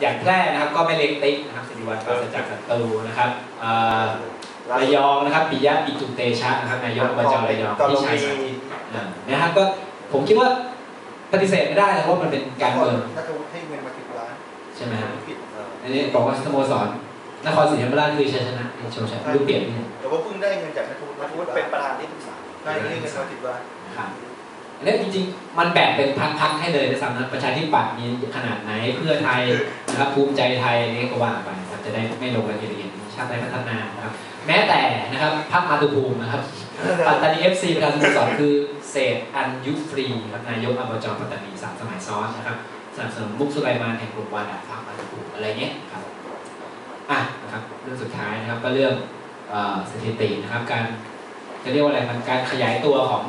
อย่างแพร่นะครับก็ไม่เล็กติ๊กนะครับสิริวัฒน์ปราศจากศัตรูนะครับเอ่อระยองนะครับปิยะปิจุเตชะนะครับนายกอบจระยองที่ชัยสาธิตอ่านะครับก็ผมคิดว่าปฏิเสธไม่ได้นะว่ามันเป็นการเมืองถ้าจะให้เงินมาสิบล้านใช่ไหมฮะผิดอันนี้บอกว่าสโมสรนครศรีธรรมราชคือชัยชนะในโชว์ชัยรูปเปลี่ยนนี่แต่ว่าเพิ่งได้เงินจากนักทุนนักทุนเป็นประธานที่ปรึกษาได้เงินมาสิบล้านนะครับ อันนี้จริงๆ มันแบ่งเป็นพักๆให้เลยนะสำนักประชาธิปัตย์มีขนาดไหนเพื่อไทยนะครับภูมิใจไทยนี่ก็ว่าไปนะครับจะได้ไม่ลงรายละเอียดชาติไทยพัฒนานะครับ แม้แต่นะครับพรรคมาตุภูมินะครับปัตตานีเอฟซีประธานสโมสรคือเศษอันยุฟรีครับนายกอบจปัตตานีสามสมัยซ้อนนะครับสนับสนุนมุกสุไลมานแห่งกลุ่มวาดาพรรคมาตุภูมิอะไรเงี้ยครับอะนะครับเรื่องสุดท้ายนะครับก็เรื่องสถิตินะครับการจะเรียกว่าอะไรมันการขยายตัวของ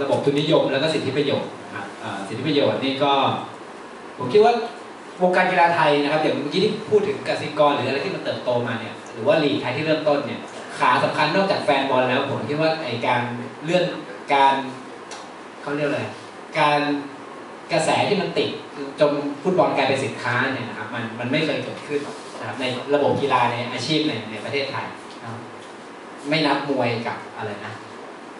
ระบบทุนนิยม แล้วก็สิทธิประโยชน์นะครับสิทธิประโยชน์นี่ก็ ผมคิดว่าวงการกีฬาไทยนะครับอย่างเมื่อกี้ที่พูดถึงกสิกรหรืออะไรที่มันเติบโตมาเนี่ยหรือว่าลีกไทยที่เริ่มต้นเนี่ยขาสำคัญนอกจากแฟนบอลแล้ว ผมคิดว่าไอการเลื่อนการเขาเรียกอะไรการกระแสที่มันติดจนฟุตบอลกลายเป็นสินค้าเนี่ยนะครับมันมันไม่เคยเกิดขึ้นนะครับในระบบกีฬาในอาชีพในในประเทศไทยไม่นับมวยกับอะไรนะ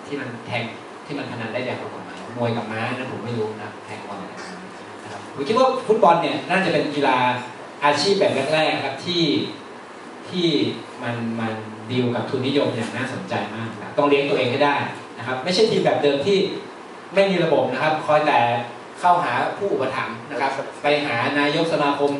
ที่มันแทง ที่มันพนันได้อย่างถูกฎหมายมวยกับม้านั้นผมไม่รู้นะแทงบอลนะครับผมคิดว่าฟุตบอลเนี่ยน่าจะเป็นกีฬาอาชีพแบบแรกๆครับที่ที่มันมันดีลกับทุนนิยมอย่างน่าสนใจมากนะต้องเลี้ยงตัวเองให้ได้นะครับ ไม่ใช่ทีมแบบเดิมที่ไม่มีระบบนะครับ คอยแต่เข้าหาผู้อุปถัมภ์นะครับ ไปหานายกสมาคม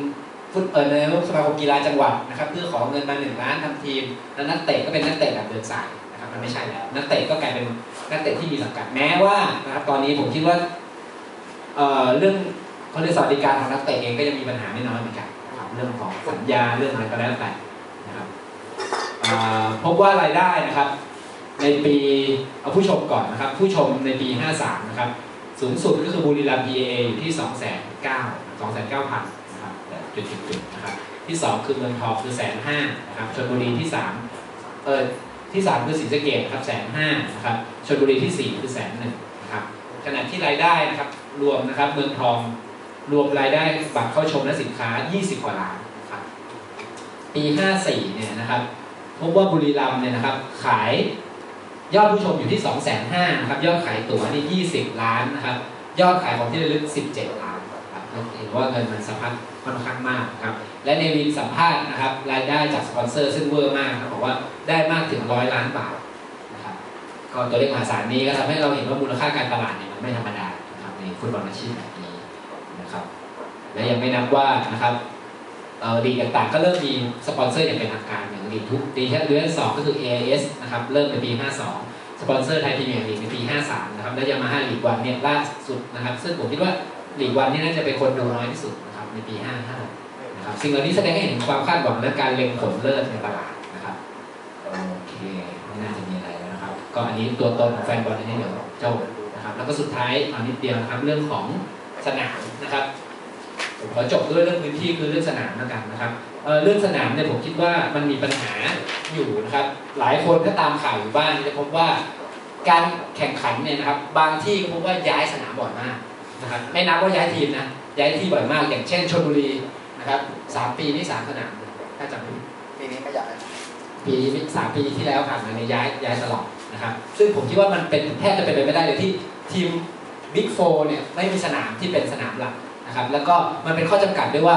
ฟุตเออนายกสมาคมกีฬาจังหวัดนะครับ เพื่อขอเงินมาหนึ่งล้านทำทีม แล้วนักเตะก็เป็นนักเตะแบบเดินสาย นะครับมันไม่ใช่แล้วนักเตะก็กลายเป็นนักเตะที่มีสังกัดแม้ว่านะครับตอนนี้ผมคิดว่าเอ่อเรื่องเขาเรียกสวัสดิการของนักเตะเองก็ยังมีปัญหาไม่น้อยเหมือนกันนะครับเรื่องของสัญญาเรื่องอะไรก็แล้วแต่นะครับพบว่ารายได้นะครับ ในปีเอาผู้ชมก่อนนะครับ ผู้ชมในปี 53 นะครับ สูงสุดก็คือบุรีรัมย์ PA อยู่ที่ 2 9 0 0 0 2 9 0 0 0นะครับแต่จุดๆนะครับที่ 2 คือเมืองทองคือแสนห้านะครับชลบุรีที่ 3 เออ ที่3คือศรีสะเกดครับแสนห้านะครับชลบุรีที่4คือแสนหนึ่งนะครับขณะที่รายได้นะครับรวมนะครับเมืองทองรวมรายได้บัตรเข้าชมและสินค้า 20 กว่าล้านครับปี 54 เนี่ยนะครับพบว่าบุรีรัมย์เนี่ยนะครับขายยอดผู้ชมอยู่ที่ 2 5 0 0 0 0นะครับยอดขายตั๋วนี่ 20 ล้านนะครับยอดขายของที่ระลึก 17 ล้านนะครับเห็นว่าเงินมันสะพัด ค่อนข้างมากนะครับและในวินสัมภาษณ์นะครับรายได้จากสปอนเซอร์ซึ่งเวอร์มากครับบอกว่าได้มากถึงร้อยล้านบาทนะครับก็ตัวเลขมหาศาลนี้ก็ทำให้เราเห็นว่ามูลค่าการตลาดเนี่ยมันไม่ธรรมดานะครับในฟุตบอลอาชีพแบบนี้นะครับและยังไม่นับว่านะครับเอ่อลีกต่างๆก็เริ่มมีสปอนเซอร์อย่างเป็นทางการอย่างลีกทุกลีกแค่เดือนสองก็คือ AIS นะครับเริ่มในปี 52 สปอนเซอร์ไทยพรีเมียร์ลีกในปี 53 นะครับและยามาฮ่าลีกวันเนี่ยล่าสุดนะครับ ซึ่งผมคิดว่าลีกวันนี่น่าจะเป็นคนดูน้อยที่สุดนะ ในปี 55 นะครับสิ่งเหล่านี้แสดงให้เห็นความคาดหวังและการเล็งผลเลิศในตลาดนะครับโอเคไม่น่าจะมีอะไรแล้วนะครับ ก็อันนี้ตัวตนของแฟนบอลอันนี้เดี๋ยวเจ้านะครับแล้วก็สุดท้ายเอานิดเดียวนะครับเรื่องของสนามนะครับผมขอจบด้วยเรื่องพื้นที่คือเรื่องสนามแล้วกันนะครับเเรื่องสนามเนี่ยผมคิดว่ามันมีปัญหาอยู่นะครับ หลายคนถ้าตามข่าวอยู่บ้านจะพบว่าการแข่งขันเนี่ยนะครับ บางที่ก็พบว่าย้ายสนามบ่อยมาก นะครับไม่นับว่าย้ายทีมนะย้ายที่บ่อยมากอย่างเช่นชลบุรีนะครับสามปีนี่สามสนามถ้าจำไม่ผิดปีนี้ไม่อยากให้ปีสามปีที่แล้วผ่านมาในยย้ายย้ายตลอดนะครับซึ่งผมคิดว่ามันเป็นแทบจะเป็นไปไม่ได้เลยที่ทีมบิ๊กโฟเนี่ยไม่มีสนามที่เป็นสนามหลักนะครับแล้วก็มันเป็นข้อจำกัดด้วยว่า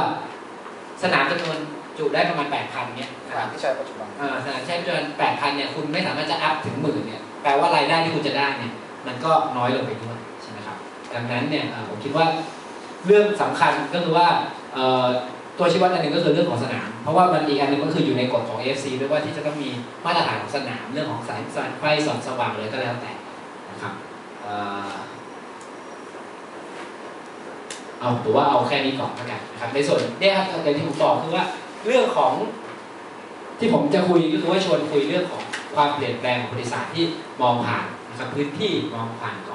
สนามจำนวนจุได้ประมาณ 8,000เนี่ยนะสคนารัมบที่ใช้ปัจจุบันอ่าสนามใช้จำนวน8,000เนี่ยคุณไม่สามารถจะอัพถึงหมื่นเนี่ยแปลว่ารายได้ที่คุณจะได้เนี่ยมันก็น้อยลงไปด้วยใช่ไหมครับ ดังนั้นเนี่ยผมคิดว่าเรื่องสำคัญก็คือว่าตัวชี้วัดอันหนึ่งก็คือเรื่องของสนาม เพราะว่ามันอีกอันหนึ่งก็คืออยู่ในกฎของ AFC ด้วยว่าที่จะต้องมีมาตรฐานของสนามเรื่องของสายไฟส่องสว่างเลยก็แล้วแต่นะครับเอาถือว่าเอาแค่นี้ก่อนแล้วกันนะครับในส่วนเนี่ยครับอย่างที่ผมบอกคือว่าเรื่องของที่ผมจะคุยก็คือว่าชวนคุยเรื่องของความเปลี่ยนแปลงของบริษัทที่มองผ่านนะครับพื้นที่มองผ่านของการเอ่อ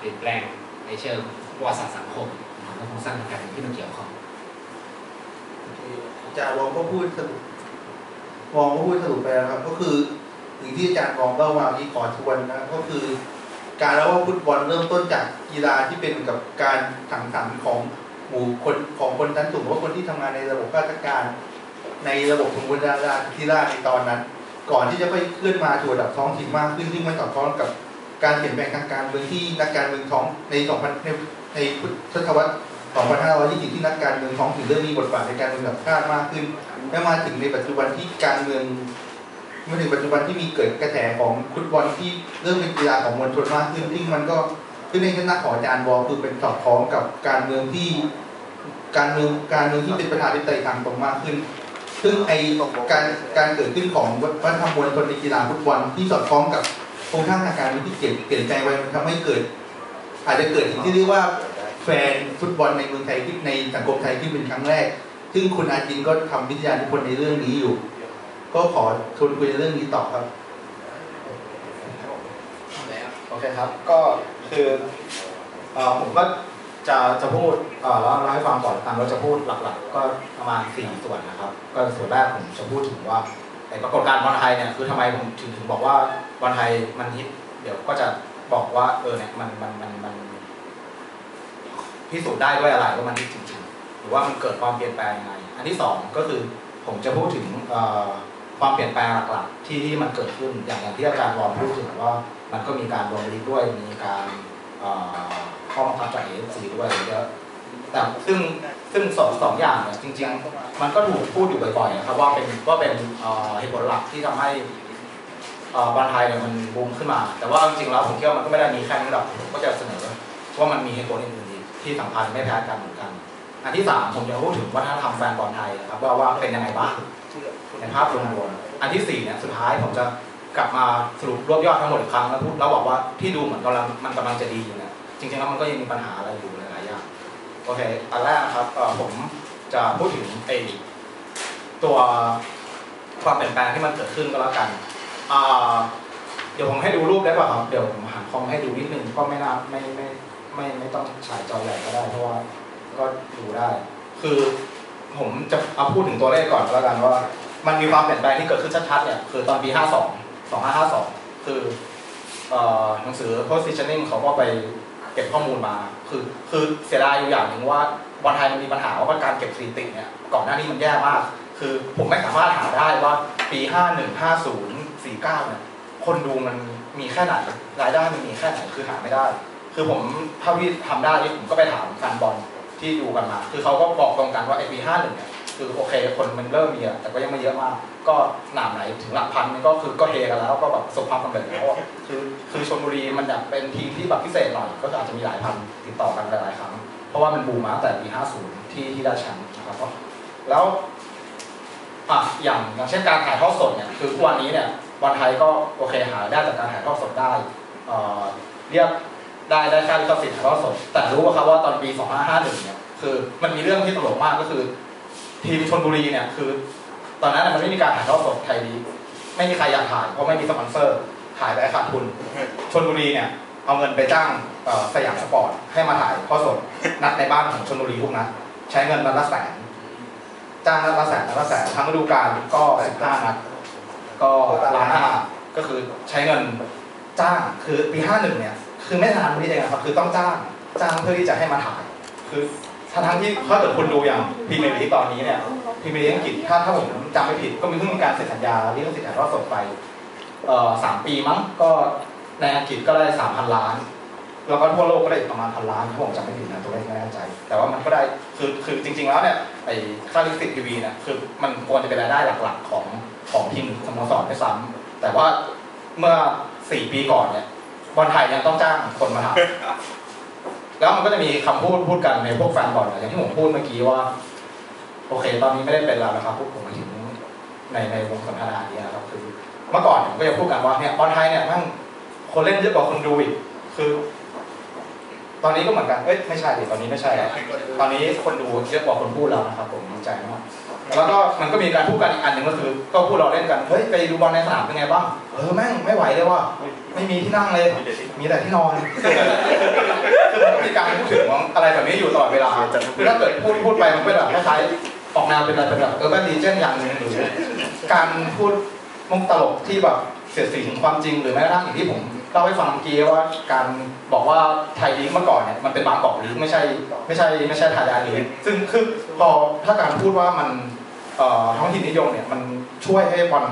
เปลี่ยนแปลงในเชิงประวัติศาสตร์สังคมนะครับและโครงสร้างทางการเมืองที่มันเกี่ยวข้องอาจารย์วองก็พูดสรุปวองก็พูดสรุปไปแล้วครับ ก็คือสิ่งที่อาจารย์วองเล่ามาที่ขอทวนนะก็คือ การเล่าว่าฟุตบอลเริ่มต้นจากกีฬาที่เป็นกับการสังสรรค์ของหมู่คนของคนชั้นสูงหรือว่าคนที่ทำงานในระบบราชการ ในระบบสมบูรณาญาธิราชในตอนนั้น ก่อนที่จะไปเคลื่อนมาสู่ระดับท้องถิ่นมากขึ้นซึ่งมันสอดคล้องกับ การเปลี่ยนแปลงทางการเมืองที่นักการเมืองท้องใน2000ในในพุทธศตวรรษ2520 ที่นักการเมืองท้องถิ่นเริ่มมีบทบาทในการเมืองแบบชาติมากขึ้น และมาถึงในปัจจุบันที่การเมืองมาถึงปัจจุบันที่มีเกิดกระแสของฟุตบอลที่เริ่มเป็นกีฬาของมวลชนมากขึ้นซึ่งมันก็ซึ่งในคณะของอาจารย์วอลคือเป็นสอดคล้องกับการเมืองที่ การเมืองการเมืองที่เป็นประชาธิปไตยทางตรงมากขึ้น ซึ่งไอการการเกิดขึ้นของวัฒนธรรมมวลชนในกีฬาฟุตบอลที่สอดคล้องกับ โครงสร้างทางการเมืองที่เปลี่ยนเปลี่ยนใจไปมันทำให้เกิด อาจจะเกิดสิ่งที่เรียกว่าแฟนฟุตบอลในเมืองไทยที่ในสังคมไทยที่เป็นครั้งแรก ซึ่งคุณอาจินก็ทำวิทยานิพนธ์ในเรื่องนี้อยู่ ก็ขอชวนคุยในเรื่องนี้ต่อครับโอเคครับ ก็คือเอ่อผมก็จะจะพูดเอ่อแล้วเล่าให้ฟังก่อนตามเราจะพูดหลัก ๆ ก็ประมาณสี่ส่วนนะครับ ก็ส่วนแรกผมจะพูดถึงว่า ไอ้ปรากฏการณ์บอลไทยเนี่ยคือทำไมผมถึงถึงบอกว่าบอลไทยมันฮิตเดี๋ยวก็จะบอกว่าเออเนี่ยมันมันมันมันพิสูจน์ได้ด้วยอะไรว่ามันฮิตจริงๆ หรือว่ามันเกิดความเปลี่ยนแปลงยังไง อันที่สองก็คือผมจะพูดถึงความเปลี่ยนแปลงหลักๆที่ที่มันเกิดขึ้นอย่างอย่างที่อาจารย์วอมพูดถึงว่ามันก็มีการรวมลิกด้วยมีการข้อบังคับจาก AFC ด้วยเยอะแต่ซึ่ง ซึ่งสองสองอย่างเนี่ยจริง ๆ มันก็ถูกพูดอยู่บ่อยๆนะครับว่าเป็นว่าเป็นเหตุผลหลักที่ทำให้บอลไทยเนี่ยมันบูมขึ้นมา แต่ว่าจริงๆแล้วผมคิดว่ามันก็ไม่ได้มีแค่นี้หรอกผมก็จะเสนอว่ามันมีเหตุผลอื่นๆที่สำคัญไม่แพ้กันเหมือนกัน อันที่สามผมจะพูดถึงวัฒนธรรมแฟนบอลไทยนะครับว่าว่าเป็นยังไงบ้างในภาพรวมๆอันที่สี่เนี่ยสุดท้ายผมจะกลับมาสรุปรวบยอดทั้งหมดอีกครั้งแล้วพูดแล้วบอกว่าที่ดูเหมือนกำลังมันกำลังจะดีอยู่เนี่ยจริงๆแล้วมันก็ยังมีปัญหาอะไรอยู่ อเคอันแรกครับผมจะพูดถึงไอตัวความเปลี่ยนแปลงที่มันเกิดขึ้นก็แล้วกันเดี๋ยวผมให้ดูรูปได้ป่ะครับ เดี๋ยวผมหันคอมให้ดูนิดนึงก็ไม่น่าไม่ไม่ไม่ไม่ต้องฉายจอใหญ่ก็ได้เพราะว่าก็ดูได้ คือผมจะเอาพูดถึงตัวเลขก่อนก็แล้วกันว่า มันมีความเปลี่ยนแปลงที่เกิดขึ้นชัดๆเนี่ยคือตอนปี 52 2552 คือเอ่อหนังสือ positioning เขาก็ไปเก็บข้อมูลมา คือคือเสียดายอยู่อย่างหนึ่งว่าบอลไทยมันมีปัญหาว่าการเก็บสถิติเนี่ยก่อนหน้านี้มันแย่มาก คือผมไม่สามารถหาได้ว่าปี 51 50 49เนี่ยคนดูมันมีแค่ไหนรายได้มันมีแค่ไหนคือหาไม่ได้ คือผมเท่าที่ทำได้ผมก็ไปถามแฟนบอลที่ดูกันมา คือเขาก็บอกตรงกันว่าไอ้ปี 51เนี่ย คือโอเคคนมันเริ่มมีอะแต่ก็ยังไม่เยอะมาก ก็หนามไหนถึงหลักพันนี่ก็คือก็เฮกันแล้วก็แบบประสบความสำเร็จแล้วอะคือคือชลบุรีมันอยากเป็นทีมที่แบบพิเศษหน่อยก็อาจจะมีหลายพันติดต่อกันหลายๆครั้ง เพราะว่ามันบูมมาตั้งแต่ปี 50 ที่ที่ได้แชมป์นะครับก็แล้วอะอย่างอย่างเช่นการถ่ายทอดสดเนี่ยคือทุกวันนี้เนี่ยบอลไทยก็โอเคหาได้จากการถ่ายทอดสดได้เอ่อเรียกได้ได้ค่าลิขสิทธิ์ถ่ายทอดสด แต่รู้ว่าครับว่าตอนปี 2551เนี่ยคือมันมีเรื่องที่ตลกมากก็คือ ทีมชนบุรีเนี่ยคือ ตอนนั้นมันไม่มีการถ่ายทอดสดไทยลีกไม่มีใครอยากถ่ายเพราะไม่มีสปอนเซอร์ถ่ายไปขาดทุนชนบุรีเนี่ยเอาเงินไปจ้างสยามสปอร์ตให้มาถ่ายทอดสดนัดในบ้านของชนบุรีทุกนัดใช้เงินนัดละแสนจ้างนัดละแสนนัดละแสนทั้งฤดูกาลก็สิบห้านัดก็ล้านห้าก็คือใช้เงินจ้างคือปีห้าหนึ่งเนี่ยคือไม่ทำนี้เองครับคือต้องจ้างจ้างเพื่อที่จะให้มาถ่าย คือ ทั้งที่ถ้าเกิดคุณดูอย่างพรีเมียร์ลีกตอนนี้เนี่ยพรีเมียร์ลีกอังกฤษถ้าถ้าผมจำไม่ผิดก็มีเพิ่งมีการเซ็นสัญญาลิขสิทธิ์ถ่ายทอดสดไปเอ่อสามปีมั้งก็ในอังกฤษก็ได้สามพันล้านแล้วก็ทั่วโลกก็ได้อีกประมาณพันล้านถ้าผมจำไม่ผิดนะตัวเลขไม่แน่ใจ แต่ว่ามันก็ได้คือคือจริง ๆ แล้วเนี่ยไอ้ค่าลิขสิทธิ์ทีวีเนี่ยคือมันควรจะเป็นรายได้หลักๆ ของของทีมสโมสรด้วยซ้ำแต่ว่าเมื่อสี่ปีก่อนเนี่ยบอลไทยยังต้องจ้างคนมาถ่า แล้วมันก็จะมีคำพูดพูดกันในพวกแฟนบอลอย่างที่ผมพูดเมื่อกี้ว่า โอเค ตอนนี้ไม่ได้เป็นแล้วนะครับพวกผมมาถึงในในวงสนทนานี้นะครับคือ เมื่อก่อนผมก็จะพูดกันว่าเนี่ยบอลไทยเนี่ยมั่งคนเล่นเยอะกว่าคนดูอีกคือ ตอนนี้ก็เหมือนกันเอ้ยไม่ใช่ดิตอนนี้ไม่ใช่แล้วตอนนี้คนดูเยอะกว่าคนพูดแล้วนะครับ ผมดีใจมากแล้วก็มันก็มีการพูดกันอีกอันหนึ่งก็คือ ก็พูดเราเล่นกันเฮ้ยไปดูบอลในสนามเป็นไงบ้างเออแม่งไม่ไหวเลยว่ะไม่มีที่นั่งเลย มีแต่ที่นอน มันก็มีการพูดถึงของอะไรแบบนี้อยู่ตลอดเวลาคือถ้าเกิดพูดพูดไปมันเป็นแบบคล้ายๆออกแนวเป็นอะไรเป็นแบบเออร์แบนดีเจนอย่างหนึ่งหรือการพูดมุกตลกที่แบบเสียดสีถึงความจริงหรือแม้กระทั่งอย่างที่ผมเล่าให้ฟังเมื่อกี้ว่าการบอกว่าไทยลีกเมื่อก่อนเนี่ยมันเป็นบางกอกลีกไม่ใช่ไม่ใช่ไม่ใช่ไทยแลนด์ลีกซึ่งคือพอถ้าการพูดว่ามันเอ่อท้องถิ่นนิยมเนี่ยมันช่วยให้บอล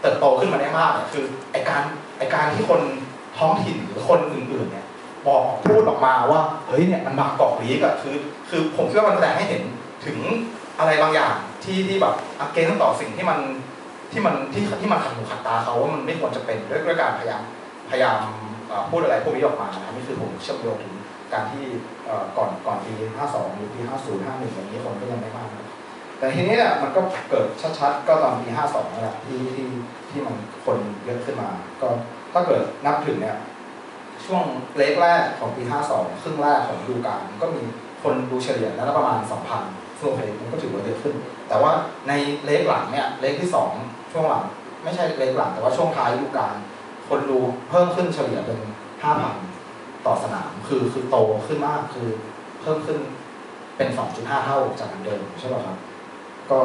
เติบโตขึ้นมาได้มากเนี่ยคือไอการไอการที่คนท้องถิ่นหรือคนอื่นๆเนี่ย บอกพูดออกมาว่าเฮ้ยเนี่ยมันบางกอกลีกอะคือคือผมคิดว่ามันแสดงให้เห็นถึงอะไรบางอย่างที่ที่แบบอักเกนต่อสิ่งที่มันที่มันที่ที่มันขัดหูขัดตาเขาว่ามันไม่ควรจะเป็นด้วยด้วยการพยายามพยายามพูดอะไรพวกนี้ออกมานะนี่คือผมเชื่อมโยงถึงการที่ก่อนก่อนปี52หรือปี50 51อย่างนี้คนก็ยังไม่มากนแต่ทีนี้เนี่ยมันก็เกิดชัดๆก็ตอนปี52นี่แหละที่ที่ที่มันคนเยอะขึ้นมา ก็ถ้าเกิดนับถึงเนี่ย ช่วงเลกแรกของปี52ครึ่งแรกของดูกาลก็มีคนดูเฉลี่ยแล้วประมาณ 2,000ซึ่งโอเคมันก็ถือว่าเยอะขึ้น แต่ว่าในเลกหลังเนี่ยเลกที่สองช่วงหลัง ไม่ใช่เลกหลังแต่ว่าช่วงท้ายดูกาลคนดูเพิ่มขึ้นเฉลี่ยเป็น 5,000 ต่อสนามคือคือโตขึ้นมากคือเพิ่มขึ้นเป็น 2.5 เท่าจากเดิมใช่ป่ะครับ ก็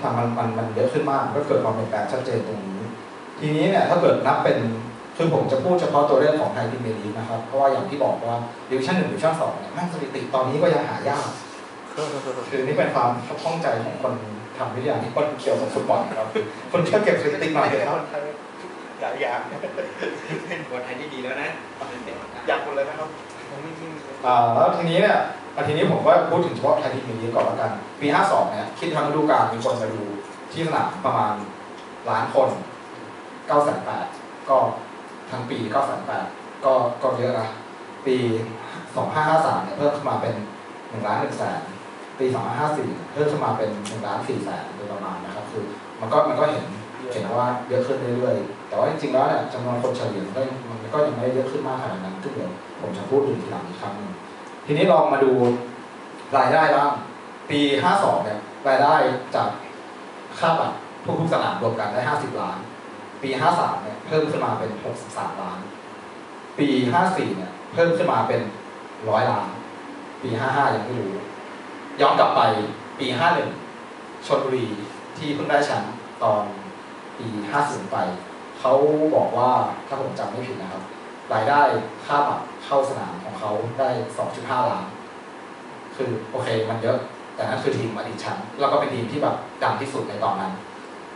ทางมันมันมันเยอะขึ้นมากก็เกิดความเปลี่ยนแปลงชัดเจนตรงนี้ ทีนี้เนี่ยถ้าเกิดนับเป็น คือผมจะพูดเฉพาะตัวเลขของไทยพรีเมียร์ลีกนะครับ เพราะว่าอย่างที่บอกว่าดิวิชั่นหนึ่งดิวิชั่นสองเนี่ยแม่งสถิติตอนนี้ก็ยังหายากคือนี่เป็นความข้องใจของคนทำวิทยานิพนธ์เกี่ยวกับฟุตบอลครับ คนช่วยเก็บสถิติหน่อยเถอะครับหลายอย่างเป็นบอลไทยที่ดีแล้วนะอยากหมดเลยนะครับอ่าแล้วทีนี้เนี่ยอะทีนี้ผมก็พูดถึงเฉพาะไทยพรีเมียร์ลีกก่อนแล้วกัน ปี 52 เนี่ยคิดทั้งฤดูกาลมีคนมาดูที่สนามประมาณล้านคน908ก็ ทั้งปี908ก็ก็เยอะนะปี2553เนี่ยเพิ่มขึ้นมาเป็น1ล้าน1แสนปี2554เพิ่มขึ้นมาเป็น1ล้าน4แสนโดยประมาณนะครับ คือมันก็มันก็เห็นเห็นว่าเยอะขึ้นเรื่อยๆ แต่ว่าจริงๆแล้วเนี่ยจำนวนคนเฉลี่ยมันก็มันก็ยังไม่ได้เยอะขึ้นมากขนาดนั้นซึ่งเดี๋ยวผมจะพูดถึงทีหลังอีกครั้งหนึงทีนี้ลองมาดูรายได้บ้างปี 52เนี่ยรายได้จากค่าบัตรทุกๆสนามรวมกันได้ 50 ล้าน ปี 53 เนี่ยเพิ่มขึ้นมาเป็น 63 ล้าน ปี 54 เนี่ยเพิ่มขึ้นมาเป็น 100 ล้าน ปี 55 ยังไม่รู้ ย้อนกลับไปปี 51 ชนบุรีที่เพิ่งได้แชมป์ตอนปี 50 ไป เขาบอกว่าถ้าผมจำไม่ผิดนะครับ รายได้ค่าบัตรเข้าสนามของเขาได้ 2.5 ล้าน คือโอเคมันเยอะ แต่นั่นคือทีมอดีตแชมป์แล้วก็เป็นทีมที่แบบดังที่สุดในตอนนั้น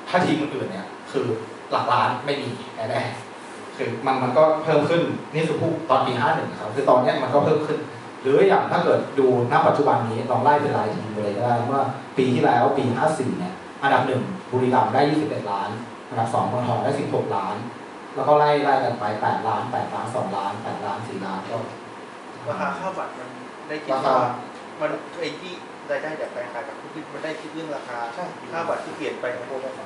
ถ้าทีมอื่นๆเนี่ยคือ หลักล้านไม่มีแน่ๆคือมันมันก็เพิ่มขึ้นนี่คือผู้ตอนปี51ครับคือตอนเนี้ยมันก็เพิ่มขึ้น หรืออย่างถ้าเกิดดูณปัจจุบันนี้ลองไล่เป็นรายทีมเลยก็ได้ว่าปีที่แล้วปี54เนี่ยอันดับหนึ่งบุรีรัมย์ได้21ล้านอันดับสองเมืองทองได้16ล้าน แล้วก็ไล่ไล่กันไป8ล้าน8ล้าน2ล้าน8ล้าน4ล้านก็ราคาค่าบัตรมันได้คิดราคาว่ามันไอ้ที่รายได้จากการขายกับที่มันได้คิดเรื่องราคาใช่ค่าบัตรที่เปลี่ยนไปของพวกนั้น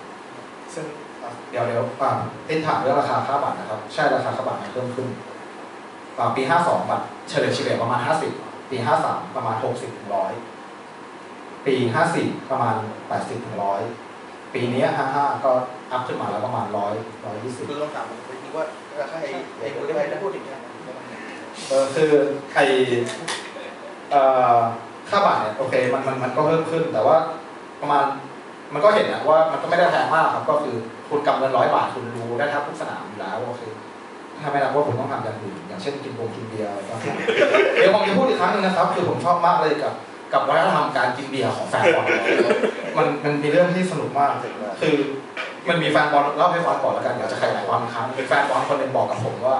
ซึ่งอะเดี๋ยวเดี๋ยวอ่าเป็นถามเรื่องราคาค่าบัตรนะครับ ใช่ราคาค่าบัตรมันเพิ่มขึ้นอ่าปี 52 บัตรเฉลี่ยเฉลี่ยประมาณ 50 ปี 53 ประมาณ 60ถึง100 ปี 54 ประมาณ 80ถึง100 ปีนี้ 55 ก็อัพขึ้นมาแล้วประมาณ 100 120คือต้องถามผมไปทีว่าราคาไอ้ไอ้คนไทยได้พูดถึงกันเออคือไอเอ่อค่าบัตรเนี่ยโอเคมันมันมันก็เพิ่มขึ้นแต่ว่าประมาณ มันก็เห็นนะว่ามันก็ไม่ได้แพงมากครับ ก็คือคุณกำเงินร้อยบาทคุณดูได้แทบทุกสนามอยู่แล้วโอเคถ้าไม่นับว่าผมต้องทำอย่างอื่นอย่างเช่นกินวงกินเบียร์อะไรก็เดี๋ยวผมจะพูดอีกครั้งหนึ่งนะครับ คือผมชอบมากเลยกับกับวัฒนธรรมการกินเบียร์ของแฟนบอลมันมันมีเรื่องที่สนุกมากคือมันมีแฟนบอลเล่าให้ฟังก่อนแล้วกันเดี๋ยวจะขยายความอีกครั้งมีแฟนบอลคนหนึ่งบอกกับผมว่า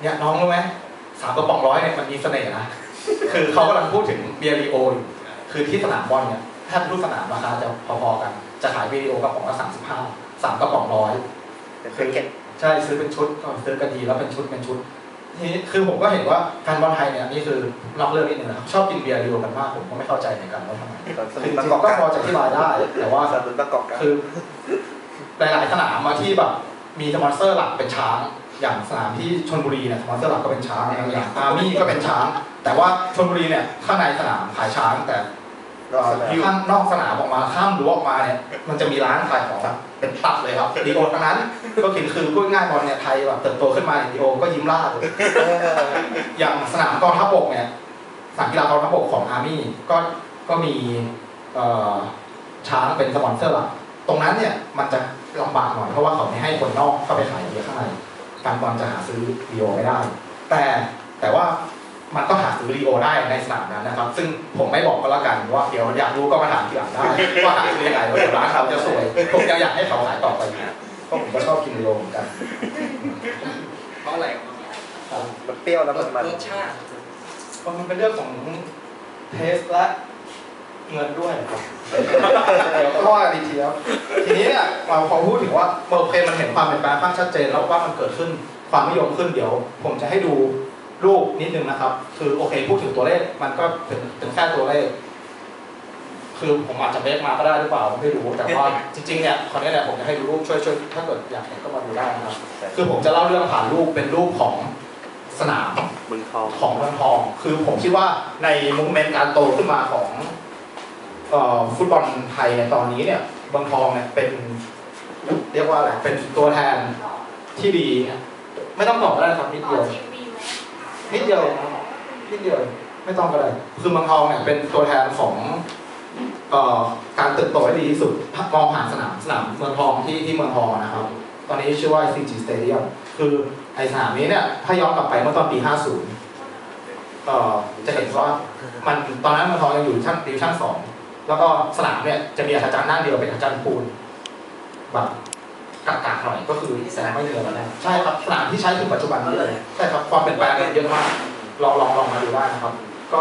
เนี่ยน้องรู้ไหมสามกระป๋องร้อยเนี่ยมันมีเสน่ห์นะคือเขากำลังพูดถึงเบียร์ลีโออยู่คือที่สนามบอลเนี่ย แทบทุกสนามราคาจะพอๆกัน จะขายวีดีโอกระป๋องละสามสิบห้าสามกระป๋องร้อยเป็นแพ็กเก็ตใช่ซื้อเป็นชุดก็ซื้อกันดีแล้วเป็นชุดเป็นชุดทีนี้คือผมก็เห็นว่าแฟนบอลไทยเนี่ยนี่คือนอกเรื่องนิดนึงนะครับชอบกินเบียร์ลีโอกันมากผมก็ไม่เข้าใจเหมือนกันว่าทำไมสคือนุจกริประงกอบๆก็กันพอจะอธิบายได้ แต่ว่าสนุกประกอบกันคือหลายๆสนามมาที่แบบมีสปอนเซอร์หลักเป็นช้างอย่างสนามที่ชนบุรีเนี่ยสปอนเซอร์หลักก็เป็นช้างอย่างอาร์มี่ก็เป็นช้าง แต่ว่าชนบุรีเนี่ยข้างในสนามขายช้างแต่เอ่อ ข้างนอกสนามออกมาข้ามรั้วออกมาเนี่ยมันจะมีร้านขายของเป็นตับเลยครับดีโอทั้งนั้นก็คือคือพูดง่ายๆบอลเนี่ยไทยแบบเติบโตขึ้นมาดีโอก็ยิ้มล่าเลยอย่างสนามกองทัพบกเนี่ยสนามกีฬากองทัพบกของอาร์มี่ก็ก็มีเอ่อช้างเป็นสปอนเซอร์หลักตรงนั้นเนี่ยมันจะลำบากหน่อยเพราะว่าเขาไม่ให้คนนอกเข้าไปขายเบียร์ข้างในแฟนบอลจะหาซื้อลีโอไม่ได้ แต่แต่ว่า มันก็หาซื้อลีโอได้ในสนามนั้นนะครับ ซึ่งผมไม่บอกก็แล้วกันว่าเดี๋ยวอยากรู้ก็มาถามทีหลังได้ว่าหาซื้อยังไงเดี๋ยวร้านเขาจะสวยผมยังอยากให้เขาขายต่อไปอยู่เพราะผมก็ชอบกินลีโอเหมือนกันเพราะอะไรมันเปรี้ยวแล้วมันมันรสชาติเพราะมันเป็นเรื่องของเทสและเงินด้วยครับเดี๋ยวก็ว่ากันอีกทีแล้วทีนี้เนี่ยเราพอพูดถึงว่าโอเคมันเห็นความเปลี่ยนแปลงค่อนข้างชัดเจนแล้วว่ามันเกิดขึ้นความนิยมขึ้นเดี๋ยว ผมจะให้ดู รูปนิดนึงนะครับ คือโอเคพูดถึงตัวเลขมันก็ถึงถึงแค่ตัวเลข คือผมอาจจะเมคมาก็ได้หรือเปล่าผมไม่รู้แต่ว่าจริงๆเนี่ยคราวนี้เนี่ยผมจะให้ดูรูปช่วยช่วยถ้าเกิดอยากเห็นก็มาดูได้นะครับ คือผมจะเล่าเรื่องผ่านรูปเป็นรูปของสนามมึงทองของเมืองทอง คือผมคิดว่าในมูเมนต์การโตขึ้นมาของเอ่อฟุตบอลไทยในตอนนี้เนี่ยเมืองทองเนี่ยเป็น เรียกว่าอะไรเป็นตัวแทนที่ดี ไม่ต้องตอบก็ได้ครับนิดเดียว นิดเดียวนิดเดียวไม่ต้องก็ได้คือเมืองทองเนี่ยเป็นตัวแทนของออการเติบโตที่ดีที่สุดมองหานสนามสนามเมืองทองที่ที่เมืองทองนะครับ ตอนนี้ชื่อว่า CG Stadium คือไอสนามนี้เนี่ยถ้าย้อนกลับไปเมื่อตอนปี 50จะเห็นว่ามันตอนนั้นเมืองทองยังอยู่ชั้นดิวชั่นสองแล้วก็สนามเนี่ยจะมีอาจารย์ด้าเดียวเป็นอาจารย์ปูนแบบ กากาหน่อยก็คือสนามไม่เหนือแล้วนะใช่ครับสนามที่ใช้ถึงปัจจุบันนี้เลยใช่ครับความเปลี่ยนแปลงเยอะมากลองลองลองมาดูได้นะครับ ก็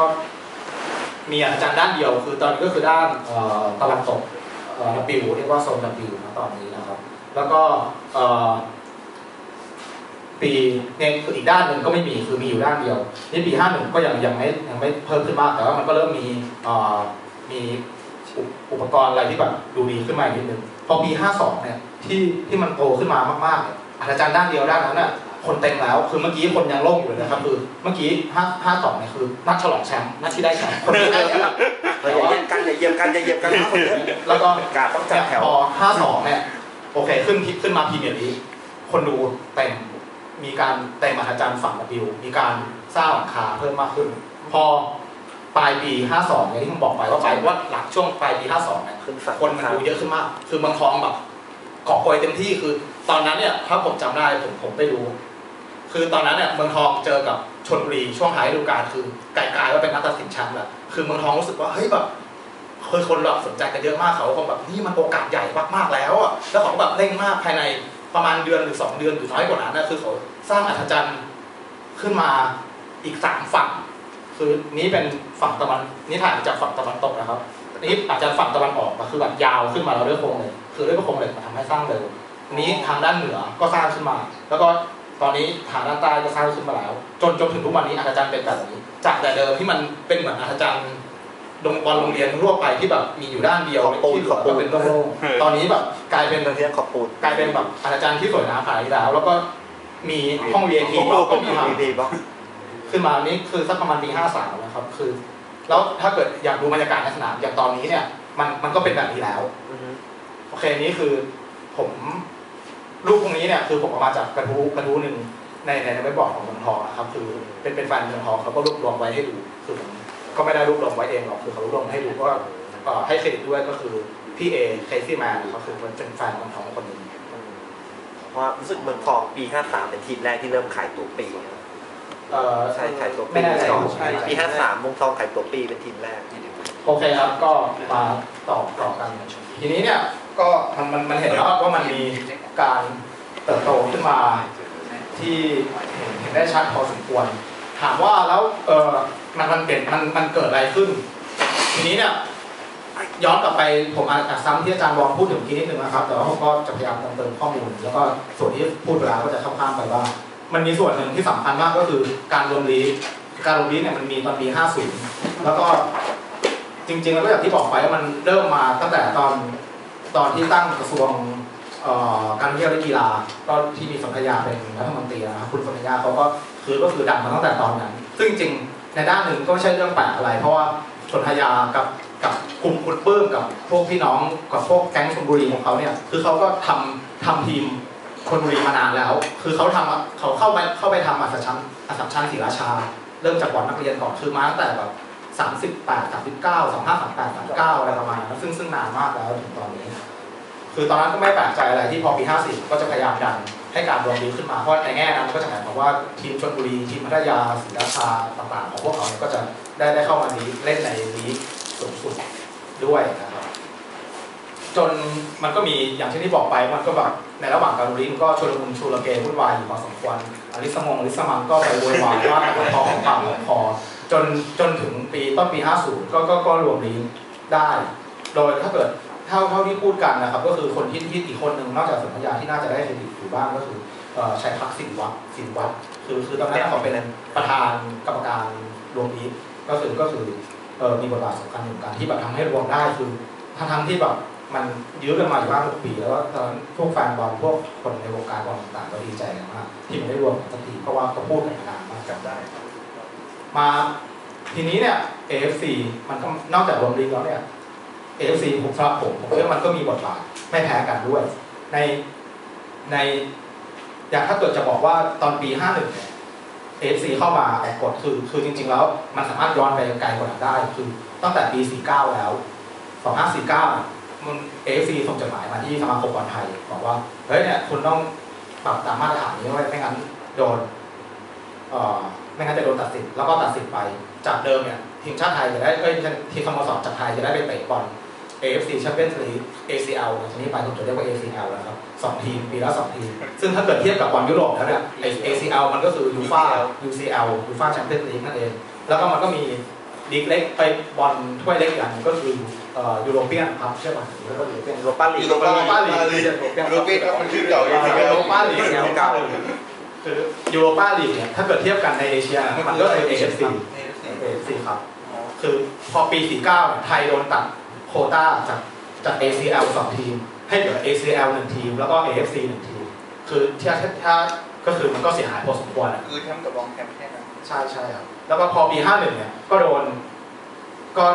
มีอาจารย์ด้านเดียว คือตอนนี้ก็คือด้านเอ่อตะวันตกเอ่อ W เรียกว่าโซน W นะตอนนี้นะครับ แล้วก็เอ่อปีเนี่ยคืออีกด้านหนึ่งก็ไม่มีคือมีอยู่ด้านเดียวนี่ปีห้าหนึ่งก็ยังยังไม่ยังไม่เพิ่มขึ้นมาก แต่ว่ามันก็เริ่มมีเอ่อมีอุปอุปกรณ์อะไรที่แบบดูดีขึ้นมาอีกนิดนึง พอปีห้าสองเนี่ยที่ที่มันโตขึ้นมามากๆเนี่ยอาจารย์ด้านเดียวด้านนั้นน่ะคนเต็มแล้วคือเมื่อกี้คนยังโล่งอยู่เลยนะครับคือเมื่อกี้ห้าห้าสองเนี่ยคือนัดฉลองแชมป์นัดที่ได้แชมป์คนที่ได้แชมป์เฮ้ยอย่าเหยียบกันอย่าเยียบกันอย่าเยียบกันนะคนเยอะแล้วก็กาดต้องจัดแถวพอห้าสองเนี่ยโอเคขึ้นขึ้นมาพรีเมียร์ลีกคนดูเต็มมีการเต็มมหาจารย์ฝั่งบิวมีการสร้างหลังคาเพิ่มมากขึ้น พอ ปลายปี 52เนี่ยที่ผมบอกไปว่าไปว่าหลังช่วงปลายปี 52เนี่ยขึ้นฝั่งคนมันดูเยอะขึ้นมาก คือเมืองทองแบบเกาะโกยเต็มที่คือ ตอนนั้นเนี่ยถ้าผมจำได้ผมผมไปดู คือตอนนั้นเนี่ยเมืองทองเจอกับชนบุรีช่วงท้ายฤดูกาลคือไกลๆว่าเป็นนักตัดสินแชมป์แหละคือเมืองทองรู้สึกว่าเฮ้ยแบบคือคนแบบสนใจกันเยอะมากเขาคงแบบนี่มันโอกาสใหญ่มากๆแล้วอะแล้วเขาก็แบบเร่งมากภายในประมาณเดือนหรือสองเดือนหรือน้อยกว่านั้นนะคือเขาสร้างอัศจรรย์ขึ้นมาอีกสามฝั่ง คือนี้เป็นฝั่งตะวันนี่ถ่ายมาจากฝั่งตะวันตกนะครับนี่อาจจะฝั่งตะวันออกก็คือแบบยาวขึ้นมาแล้วด้วยโครงเหล็กคือด้วยโครงเหล็กมาทำให้สร้างเร็วอันนี้ทางด้านเหนือก็สร้างขึ้นมา แล้วก็ตอนนี้ทางด้านใต้ก็สร้างขึ้นมาแล้ว จนจนถึงทุกวันนี้อาจารย์เป็นแบบนี้ จากแต่เดิมที่มันเป็นเหมือนอาจารย์โรงบอลโรงเรียนทั่วไปที่แบบมีอยู่ด้านเดียวขอบปูนที่ขอบปูก็นเป็นโล่งๆตอนนี้แบบกลายเป็นเรื่องขอบปูนกลายเป็นแบบอาจารย์ที่สวยงามขนาดนี้แล้ว แล้วก็มีห้อง VIP ขอบปูนก็มีทำมีดีบ้าง ขึ้นมานี่คือสักประมาณปีห้าสามนะครับคือ แล้วถ้าเกิดอยากดูบรรยากาศในสนามอย่างตอนนี้เนี่ย มันมันก็เป็นแบบนี้แล้วโอเคนี่คือผมรูปพวกนี้เนี่ยคือผมเอามาจากกระทู้กระทู้หนึ่งในในในเว็บบอร์ดของเมืองทองนะครับคือเป็นเป็นแฟนเมืองทองเขาก็รวบรวมไว้ให้ดูคือผมก็ไม่ได้รวบรวมไว้เองหรอกคือเขารวบรวมให้ดูว่าเอ่อให้เครดิตด้วยก็คือพี่เอเคซี่แมนเขาคือเป็นแฟนเมืองทองคนหนึ่งเพราะว่ารู้สึกเมืองทองปี 53 เป็นทีมแรกที่เริ่มขายตั๋วปี เอ่อ ใช่ขายตั๋วปีไม่แน่ใจก่อนใช่ใช่ ปี 53เมืองทองขายตั๋วปีเป็นทีมแรก โอเคครับก็มาต่อต่อกัน ทีนี้เนี่ยก็มันมันมันเห็นแล้วว่ามันมีการเติบโตขึ้นมาที่เห็นเห็นได้ชัดพอสมควร ถามว่าแล้วเออมันมันเปลี่ยนมันมันเกิดอะไรขึ้น ทีนี้เนี่ยย้อนกลับไปผมอาจจะซ้ำที่อาจารย์วองพูดถึงเมื่อกี้นิดนึงนะครับ แต่ว่าผมก็จะพยายามเติมเติมข้อมูล แล้วก็ส่วนที่พูดไปแล้วก็จะข้ามๆไปว่า มันมีส่วนหนึ่งที่สำคัญมากก็คือการรวมลีการรวมลีเนี่ยมันมีตอนปี 50 แล้วก็จริงๆแล้วก็อย่างที่บอกไปว่ามันเริ่มมาตั้งแต่ตอนตอนที่ตั้งกระทรวงการท่องเที่ยวและกีฬาก็ที่มีสนธยาเป็นรัฐมนตรีนะครับคุณสนธยาเขาก็คือก็คือดังมาตั้งแต่ตอนนั้น ซึ่งจริงในด้านหนึ่งก็ไม่ใช่เรื่องแปลกอะไร เพราะว่าสนธยากับกับกลุ่มคุณเปื้มกับพวกพี่น้องกับพวกแก๊งชลบุรีของเขาเนี่ยคือเขาก็ทำทำทีม ชลบุรีมานานแล้ว คือเขาทำเขาเข้าไปเข้าไปทำอัศชันอัศชันศรีราชา เริ่มจากบอลนักเรียนก่อนคือมาตั้งแต่แบบสามสิบแปดสามสิบเก้าสองห้าสามแปดสามเก้าอะไรประมาณนั้นซึ่งซึ่งนานมากแล้วถึงตอนนี้ คือตอนนั้นก็ไม่แปลกใจอะไรที่พอปีห้าสี่ก็จะพยายามดันให้การรวมลีขึ้นมาเพราะในแง่นั้นก็จะหมายความว่าทีมชลบุรีทีมพัทยาศรีราชาต่างๆของพวกเขาเนี่ยก็จะได้ได้เข้ามาลีเล่นในลีกสูงสุดด้วยนะครับจนมันก็มีอย่างที่ที่บอกไปมันก็แบบ ในระหว่างการลีกมันก็ชุลมุนชุลเกวุ่นวายอยู่พอสมควรอลิสมงอลิสมังก็ไปโวยวายว่าพอของปากของคอจนจนถึงปีต้นปี 50 ก็ก็ก็รวมลีกได้ โดยถ้าเกิดเท่าเท่าที่พูดกันนะครับ ก็คือคนที่ที่อีกคนหนึ่งนอกจากสนธยาที่น่าจะได้เครดิตอยู่บ้างก็คือเอ่อชัยพักสินวัฒน์สินวัฒน์คือคือตอนนั้นเขาเป็นประธานกรรมการรวมลีกก็คือก็คือเอ่อมีบทบาทสำคัญเหมือนกันที่แบบทำให้รวมได้คือทั้งทั้งที่แบบ มันยื้อกันมาอยู่บ้างหกปีแล้วตอนพวกแฟนบอลพวกคนในวงการบอลต่างๆก็ดีใจกันมากที่มันได้รวมกันสักทีเพราะว่าก็พูดกันนานมากจำได้ มาทีนี้เนี่ย AFC มันก็นอกจากรวมลีกแล้วเนี่ย AFC ผมสำหรับผมผมคิดว่ามันก็มีบทบาทไม่แพ้กันด้วย ในในอย่างถ้าเกิดจะบอกว่าตอนปี 51เนี่ย AFC เข้ามาออกกฎคือคือจริง ๆ แล้ว มันสามารถย้อนไปไกลกว่านั้นได้ คือตั้งแต่ปี 49 แล้ว 2549 มัน AFC ส่งจดหมายมาที่สมาคมบอลไทยบอกว่าเฮ้ยเนี่ยคุณต้องปรับตามมาตรฐานนี้ไว้ไม่งั้นโดนเอ่อไม่งั้นจะโดนตัดสิทธิ์แล้วก็ตัดสิทธิ์ไปจากเดิมเนี่ยทีมชาติไทยจะได้เอ้ยทีมสโมสรจากไทยจะได้ไปเตะบอล AFC Champions League ACL เนี่ยทีนี้ไปผมจะเรียกว่า ACL แล้วครับสองทีมปีละสองทีม ซึ่งถ้าเกิดเทียบกับบอลยุโรปแล้วเนี่ย ACL มันก็คือ UEFA UCL UEFA Champions League นั่นเอง แล้วก็มันก็มี ลีกเล็กไปบอลถ้วยเล็กอย่างหนึงก็คือเอ่อยูโรเปียนครับใช่ป่ะแล้วก็ยูโรเปียนยูโรป้าลีกยูโรป้าลีกยูโรเปียนยูโรเปียนมันชื่อเก่าอยู่ยูโรป้าลีกยูโรเก่าคือยูโรป้าลีกเนี่ยถ้าเกิดเทียบกันในเอเชียมันก็คือ AFC AFC ครับคือพอปี 49เนี่ยไทยโดนตัดโควต้าจากจาก ACL สองทีม ให้เหลือ ACL หนึ่งทีม แล้วก็ AFC หนึ่งทีม คือถ้าถ้าถ้าก็คือมันก็เสียหายพอสมควรอะคือแชมป์กับรองแชมป์แค่นั้นใช่ใช่ครับ แล้วก็พอปี51เนี่ยก็โดนก็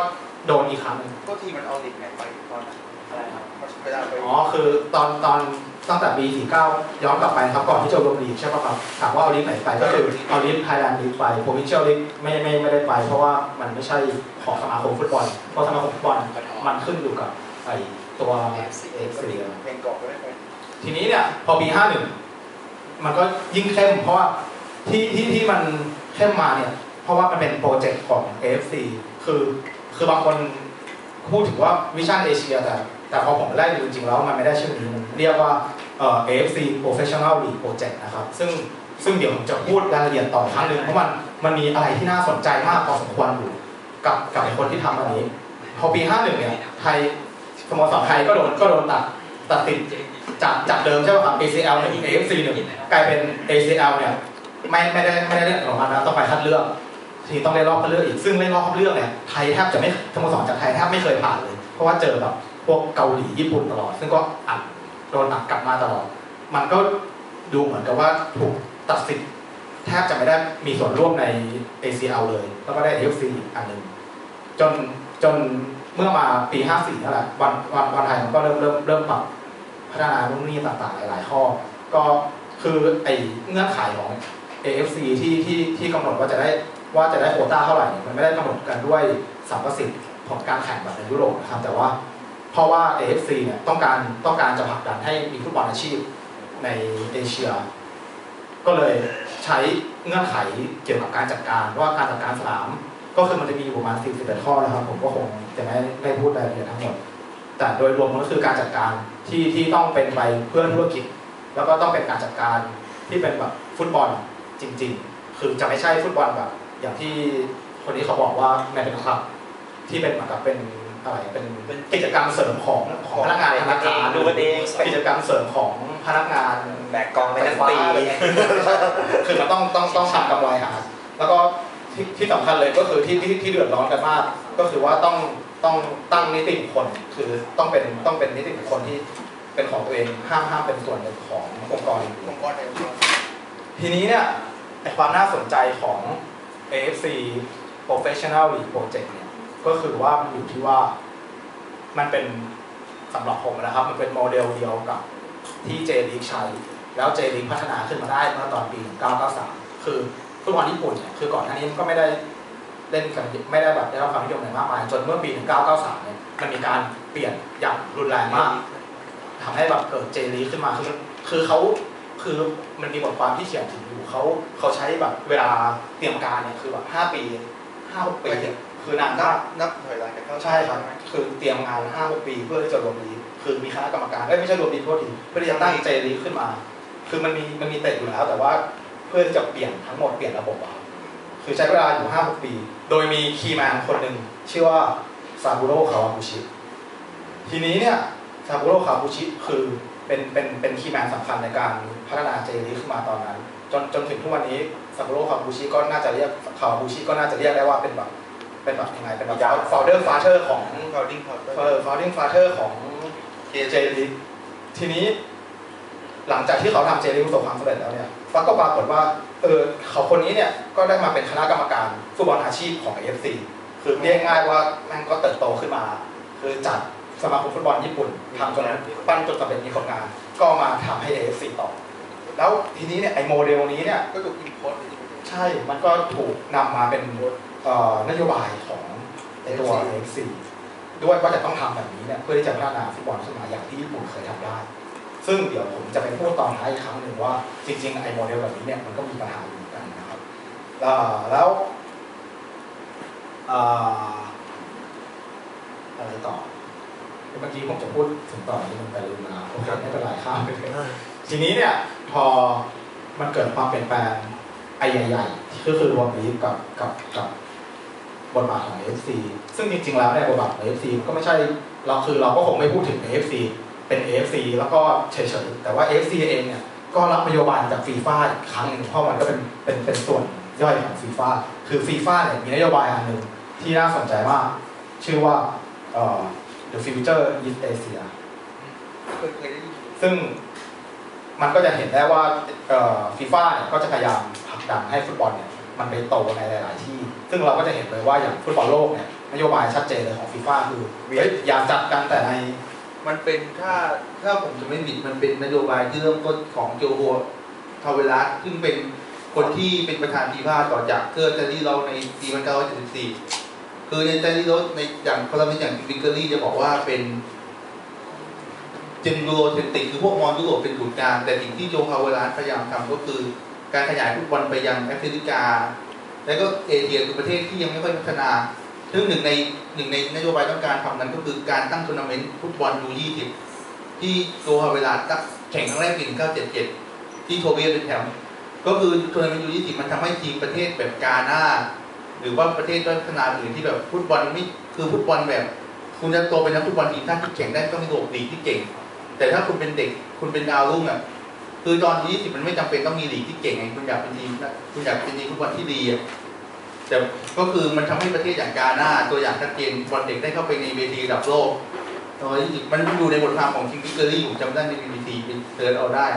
โดนอีกครั้งหนึ่งก็ทีมมันเอาลีกไหนไปตอนนั้นอะไรครับเวลาไปอ๋อคือตอนตอนตั้งแต่ปี49ย้อนกลับไปครับก่อนที่จะรวมลีกใช่ป่ะครับถามว่าเอาลีกไหนไปก็คือเอาลีกไทยแลนด์ลีกไปโปรวินเชียลลีกไม่ไม่ไม่ได้ไป เพราะว่ามันไม่ใช่ของสมาคมฟุตบอลเพราะสมาคมฟุตบอลมันขึ้นอยู่กับไอตัวเอฟซีเพลงเกาะก็ได้ไปทีนี้เนี่ยพอปี51มันก็ยิ่งเข้มเพราะว่าที่ที่ที่มันเข้มมาเนี่ยเพ ราะว่ามันเป็นโปรเจกต์ของ AFC คือคือบางคนพูดถึงว่าวิชั่นเอเชียแต่แต่พอผมไล่ดูจริงๆแล้วมันไม่ได้ชื่อนี้เรียกว่าเอ่อ AFC Professional League Project นะครับ ซึ่งซึ่งเดี๋ยวผมจะพูดรายละเอียดต่อครั้งหนึ่งเพราะมันมันมีอะไรที่น่าสนใจมากพอสมควรอยู่กับกับคนที่ทำอันนี้ พอปี 51 เนี่ยไทยสโมสรไทยก็โดนก็โดนตัดตัดสิทธิ์จากจากเดิมใช่ไหมครับ ACL หนึ่ง AFC หนึ่งกลายเป็น ACL เนี่ยไม่ไม่ได้ไม่ได้เล่นออกมาแล้วต้องไปคัดเลือก ทีต้องเล่นรอบคัดเลือกอีกซึ่งเล่นรอบคัดเลือกเนี่ยไทยแทบจะไม่สโมสรจากไทยแทบไม่เคยผ่านเลย เพราะว่าเจอแบบพวกเกาหลีญี่ปุ่นตลอด ซึ่งก็อัดโดนอัดกลับมาตลอด มันก็ดูเหมือนกับว่าถูกตัดสิทธิ์แทบจะไม่ได้มีส่วนร่วมใน ACL เลย แล้วก็ได้ AFC อีกอันหนึ่งจนจนเมื่อมาปี 54นั่นแหละวันวันวันไทยมันก็เริ่มเริ่มเริ่มปรับพัฒนานู่นนี่ต่างๆ หลาย ๆ ข้อ ก็คือไอ้เงื่อนไขของ AFC ที่ที่ที่กำหนดว่าจะได้ ว่าจะได้โควต้าเท่าไหร่มันไม่ได้กำหนดกันด้วยสัมประสิทธิ์ของการแข่งแบบในยุโรปนะครับแต่ว่าเพราะว่า AFC เนี่ยต้องการต้องการจะผลักดันให้มีฟุตบอลอาชีพในเอเชีย ก็เลยใช้เงื่อนไขเกี่ยวกับการจัดการว่าการจัดการสนาม ก็คือมันจะมีอยู่ประมาณ41ข้อนะครับ ผมก็คงจะไม่ไม่พูดรายละเอียดทั้งหมด แต่โดยรวมมันก็คือการจัดการที่ที่ต้องเป็นไปเพื่อธุรกิจ แล้วก็ต้องเป็นการจัดการที่เป็นแบบฟุตบอลจริง ๆ คือจะไม่ใช่ฟุตบอลแบบ อย่างที่คนนี้เขาบอกว่าแมนเป็นคลับที่เป็นเหมือนกับเป็นอะไรเป็นกิจกรรมเสริมของของพนักงานธนาคารดูกันเองกิจกรรมเสริมของพนักงานแบกกองไปทั้งปีคือมันต้องต้องต้องทำกำไรหาแล้วก็ที่ที่สำคัญเลยก็คือที่ที่ที่เดือดร้อนกันมาก ก็คือว่าต้องต้องตั้งนิติบุคคลคือต้องเป็นต้องเป็นนิติบุคคลที่เป็นของตัวเองห้ามห้ามเป็นส่วนหนึ่งขององค์กรอื่นองค์กรในองค์กรทีนี้เนี่ยไอความน่าสนใจของ AFC Professional League Project เนี่ยก็คือว่ามันอยู่ที่ว่ามันเป็นสำหรับผมนะครับ มันเป็นโมเดลเดียวกับที่ J League ใช้ แล้ว J League พัฒนาขึ้นมาได้เมื่อตอนปี 1993 คือฟุตบอลญี่ปุ่นเนี่ยคือก่อนหน้านี้มันก็ไม่ได้เล่นกันไม่ได้แบบได้รับความนิยมอะไรมากมาย จนเมื่อปี 1993 เนี่ยมันมีการเปลี่ยนอย่างรุนแรงมากทำให้แบบเกิดเจลีขึ้นมาคือคือเขา คือมันมีบทความที่เขียนถึงอยู่เขาเขาใช้แบบเวลาเตรียมการเนี่ยคือแบบห้าปีห้าหกปีเนี่ยคือนานนัมาบกนับถอยหลังจากเข้าใช่ครับคือเตรียมงานห้าหกปีเพื่อที่จะรวมลีกคือมีคณะกรรมการเอ้ยไม่ใช่รวมลีกโทษทีเพื่อที่จะตั้งเจลีกขึ้นมา คือมันมีมันมีเตะอยู่แล้วแต่ว่าเพื่อที่จะเปลี่ยนทั้งหมดเปลี่ยนระบบอะครับคือใช้เวลาอยู่ห้าหกปี โดยมีคีย์แมนคนหนึ่งชื่อว่าซาบุโร่คาวาบุชิทีนี้เนี่ยซาบุโร่คาวาบุชิคือ เป็นเป็นเป็นคีย์แมนสำคัญในการพัฒนาเจลีกขึ้นมาตอนนั้น จนจนถึงทุกวันนี้ซาบุโร่คาวาบุชิก็น่าจะเรียกคาวาบุชิก็น่าจะเรียกได้ว่าเป็นแบบเป็นแบบยังไงเป็นแบบ founder father ของของเขาดิ้งเขาเออ founding father ของเจเจลิกทีนี้ หลังจากที่เขาทำเจลิกประสบความสำเร็จแล้วเนี่ยฟักก็ปรากฏว่าเออเขาคนนี้เนี่ยก็ได้มาเป็นคณะกรรมการฟุตบอลอาชีพของ AFC คือเรียกง่ายว่าแม่งก็เติบโตขึ้นมา คือจัด สมาคมฟุตบอลญี่ปุ่นทำจนปั้นจนสำเร็จมีผลงาน ก็มาทำให้ AFC ต่อ แล้วทีนี้เนี่ยไอ้โมเดลนี้เนี่ยก็ถูกอินพอร์ตใช่ มันก็ถูกนำมาเป็นเอ่อนโยบายของไอตัว AFC ด้วยว่าจะต้องทำแบบนี้เนี่ยเพื่อที่จะพัฒนาฟุตบอลขึ้นมาอย่างที่ญี่ปุ่นเคยทำได้ ซึ่งเดี๋ยวผมจะไปพูดตอนท้ายอีกครั้งหนึ่งว่าจริงๆไอ้โมเดลแบบนี้เนี่ยมันก็มีปัญหาอยู่เหมือนกันนะครับเอ่อแล้วเอ่ออะไรต่อ เมื่อกี้ผมจะพูดถึงต่อที่มันไปลืมมาโอเคไม่เป็นไรข้ามไปเลยทีนี้เนี่ยพอมันเกิดความเปลี่ยนแปลงไอ้ใหญ่ๆก็คือรวมบีฟกับกับกับบทบาทของ AFC ซึ่งจริงๆแล้วเนี่ยบทบาทของ AFC ก็ไม่ใช่เราคือเราก็คงไม่พูดถึง AFC เป็น AFC แล้วก็เฉยๆแต่ว่า AFC เองเนี่ยก็รับนโยบายจากฟีฟ่าอีกครั้งหนึ่งเพราะมันก็เป็นเป็นเป็นส่วนย่อยของฟีฟ่าคือฟีฟ่าเนี่ยมีนโยบายอันหนึ่งที่น่าสนใจมาก ชื่อว่าเอ่อ The Future is Asia เคยเคยได้ยินซึ่งมันก็จะเห็นได้ว่าฟีฟ่าเนี่ยก็จะพยายามผลักดันให้ฟุตบอลเนี่ยมันไปโตในหลาย ๆ ที่ ซึ่งเราก็จะเห็นเลยว่าอย่างฟุตบอลโลกเนี่ยนโยบายชัดเจนเลยของฟีฟ่าคือเฮ้ยอย่าจัดกันแต่ใน มันเป็นถ้าถ้าผมจะไม่ผิดมันเป็นนโยบายที่เริ่มต้นของโจโฮทาเวลัสซึ่งเป็นคนที่เป็นประธานฟีฟ่าต่อจากเกอร์เจอรี่เราในปี1974 คือในเจอรี่ราในอย่างคอลัมน์อย่างบิกเกอรี่จะบอกว่าเป็นเจนยูโรเซนติกคือพวกมอนยุโรปเป็นศูนย์กลางแต่สิ่งที่โจพาวเวลาพยายามทำก็คือ การขยายฟุตบอลไปยังแอฟริกา และก็เอเชียคือประเทศที่ยังไม่ค่อยพัฒนา ซึ่งหนึ่งในหนึ่งในนโยบายต้องการทำนั้นก็คือการตั้งทัวร์นาเมนต์ฟุตบอลยูยี่สิบที่โจพาวเวลาตั้งแข่งครั้งแรกปี1977ที่โทเบียเป็นแชมป์ก็คือทัวร์นาเมนต์ยูยี่สิบมันทำให้ทีมประเทศแบบกาหน้า หรือว่าประเทศด้อยพัฒนาอื่นที่แบบฟุตบอลไม่คือฟุตบอลแบบ คุณจะโตเป็นนักฟุตบอลทีมชาติที่แข่งได้ต้องมีระบบลีกที่เก่ง แต่ถ้าคุณเป็นเด็กคุณเป็นดาวรุ่งอะคือตอนที่20มันไม่จำเป็นต้องมีลีกที่เก่งไงคุณอยากเป็นทีมคุณอยากเป็นทีมฟุตบอลที่ดีอะแต่ก็คือมันทำให้ประเทศอย่างกาหน้าตัวอย่างชัดเจนบอลเด็กได้เข้าไปในเวทีระดับโลกตอนที่มันอยู่ในบทความของคิงพิกเกอรี่ผมจำได้ใน BBC เป็นเซิร์ชเอาได้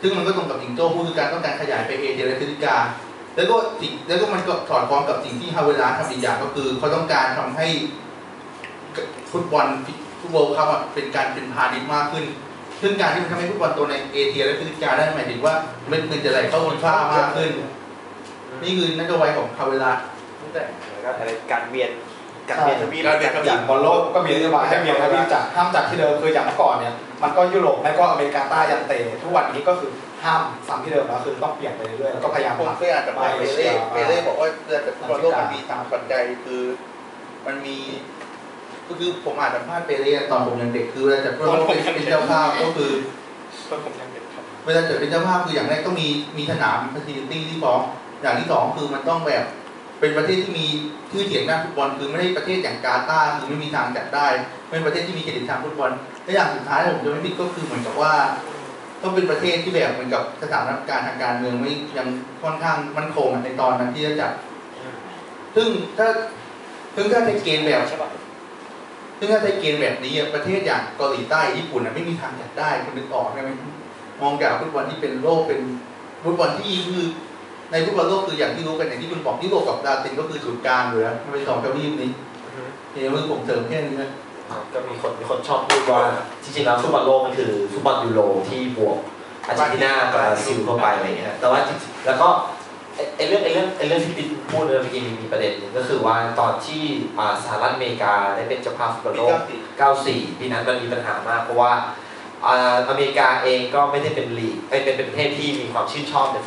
ซึ่งมันก็ตรงกับสิงโจ้พูดคือการต้องการขยายไปเอเชียและแอฟริกา แล้วก็สิ่งแล้วก็มันก็สอดคล้องกับสิ่งที่ฮาวเวลาทำอีกอย่างก็คือเขาต้องการทำให้ฟุตบอลฟุตบอลเขาเป็นการเป็นพาณิชย์มากขึ้น ซึ่งการที่มันทำให้ฟุตบอลตัวในเอเชียและแอฟริกาได้หมายถึงว่าเม็ดเงินจะไหลเข้ามูลค่ามากขึ้น นี่คือนโยบายของฮาวเวลาแล้วก็อะไรการเวียนการเวียนทวีปการเวียนทวีปบอลโลกก็มีนโยบายให้เมียนทวีปจัดห้ามจัดที่เดิมคืออย่างเมื่อก่อนเนี่ยมันก็ยุโรปไม่ก็อเมริกาใต้ยันเตะทุกวันนี้ก็คือ ห้ามซ้ำที่เดิมแล้วคือต้องเปลี่ยนไปเรื่อยๆแล้วก็พยายามผมผลักเคยอ่านจากเปเล่เปเล่บอกว่าเรื่องฟุตบอลโลกมันมีสามปัจจัยคือ มันมีก็คือผมอ่านสัมภาษณ์เปเล่ตอนผมยังเด็กคือเวลาจัดฟุตบอลโลกเป็นเป็นเจ้าภาพก็คือต้นผมยังเด็กครับเวลาจัดเป็นเจ้าภาพคืออย่างแรกต้องมีมีสนามฟ a ซิลิตี้ที่พร้อมอย่างที่สองคือมันต้องแบบเป็นประเทศที่มีชื่อเสียงด้านฟุตบอลคือไม่ได้ประเทศอย่างกาตาร์คือไม่มีทางจัดได้เป็นประเทศที่มีเครดิตทางฟุตบอลและอย่างสุดท้ายผมจะไม่ผิดก็คือเหมือนกับว่า ต้องเป็นประเทศที่แบบเหมือนกับสถานการณ์ทางการเมืองไม่ยังค่อนข้างมั่นคงในตอนนั้นที่จะจัด ซึ่งถ้าซึ่งถ้าใช้เกณฑ์แบบใช่ป่ะซึ่งถ้าใช้เกณฑ์แบบนี้อะประเทศอย่างเกาหลีใต้ญี่ปุ่นอะไม่มีทางจัดได้คุณนึกออกใช่ไหมมองจากฟุตบอลที่เป็นโลกเป็นฟุตบอลที่คือในฟุตบอลโลกคืออย่างที่รู้กันอย่างที่คุณบอกที่โลกกับลาตินก็คือศูนย์กลางอยู่แล้วมันเป็นสองทวีปนี้เดี๋ยวมือผมเสริมแค่นี้นะ ก็มีคนมีคนชอบพูดว่าจริงๆแล้วฟุตบอลโลกมันคือฟุตบอลยูโรที่บวกอาร์เจนตินากับบราซิลเข้าไปอะไรเงี้ยแต่ว่าจริงๆแล้วก็ไอ้ไอ้เรื่องไอ้เรื่องไอ้เรื่องที่ปิ๊กพูดเมื่อกี้มีมีประเด็นหนึงก็คือว่าตอนที่อ่าสหรัฐอเมริกาได้เป็นเจ้าภาพฟุตบอลปีโลกเก้าสิบ94 ปีนั้นมันมีปัญหามาก เพราะว่าอ่าอเมริกาเองก็ไม่ได้เป็นลีกเอ้ยเป็นเป็นประเทศที่มีความชื่นชอบใน